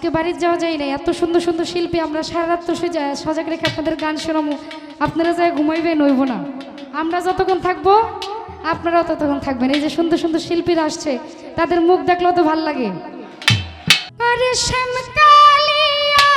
আজকে বাড়ির যাওয়া যায় না এত সুন্দর সুন্দর শিল্পী আমরা সারা রাত্র সোজা সজাগ রেখে আপনাদের গান শোনামো। আপনারা যায় ঘুমাইবে নইব না। আমরা যতক্ষণ থাকব, আপনারাও ততক্ষণ থাকবেন। এই যে সুন্দর সুন্দর শিল্পীরা আসছে, তাদের মুখ দেখলেও তো ভালো লাগে। আরে শ্যামকালিয়া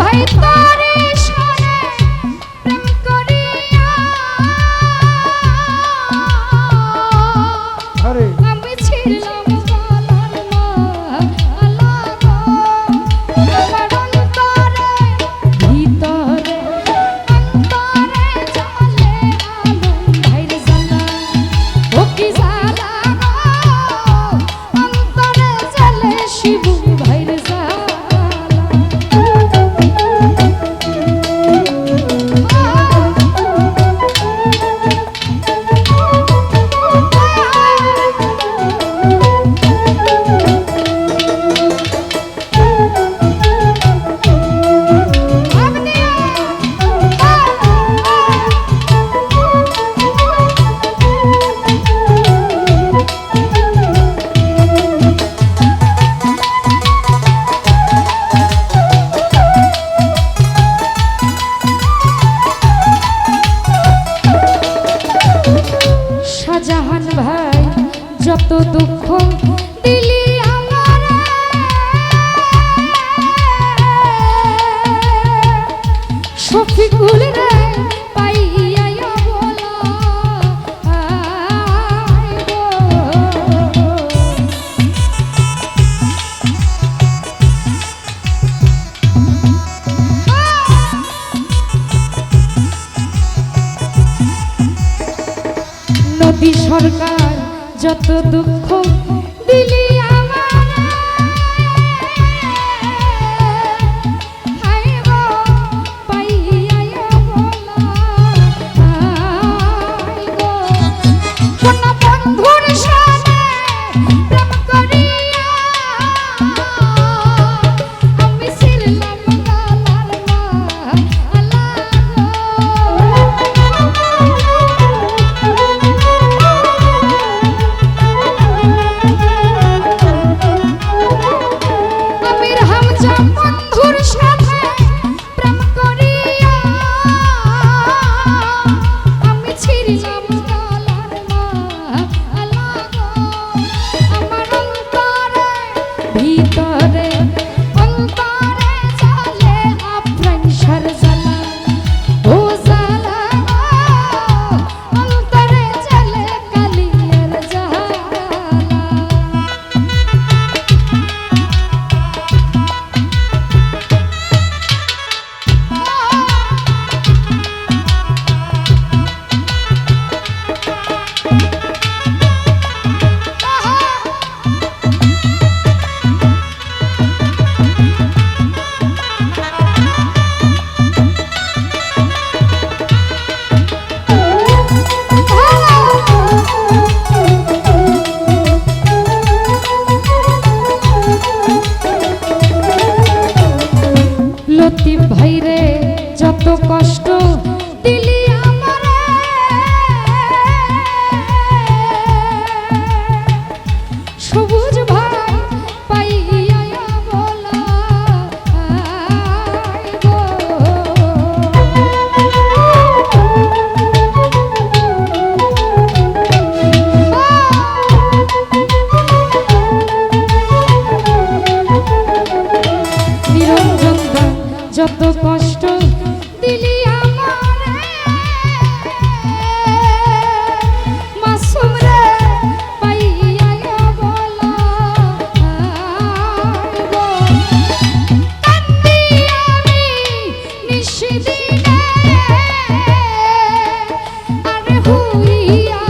ভাই তোরে সরকার যত দুঃখ দিলি ভিতরে seu coxo. হুইয়া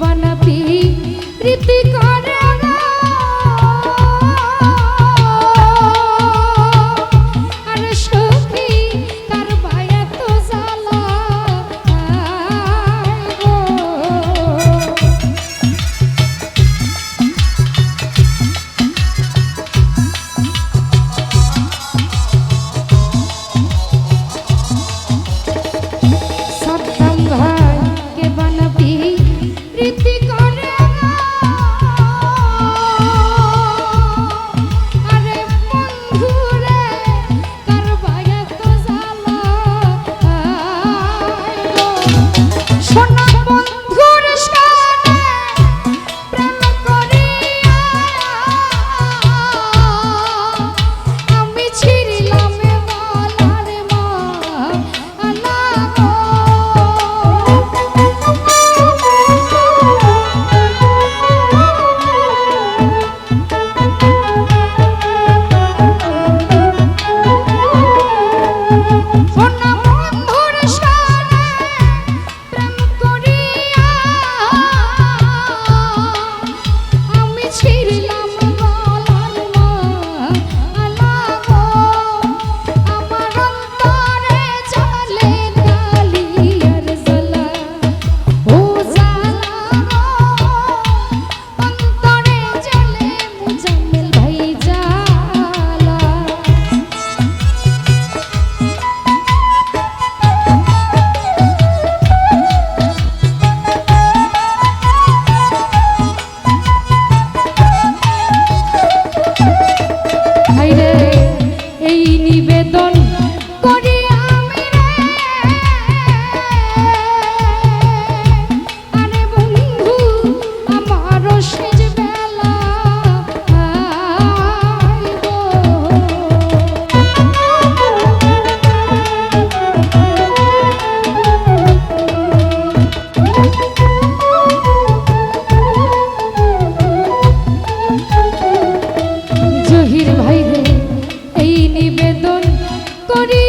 বানা body.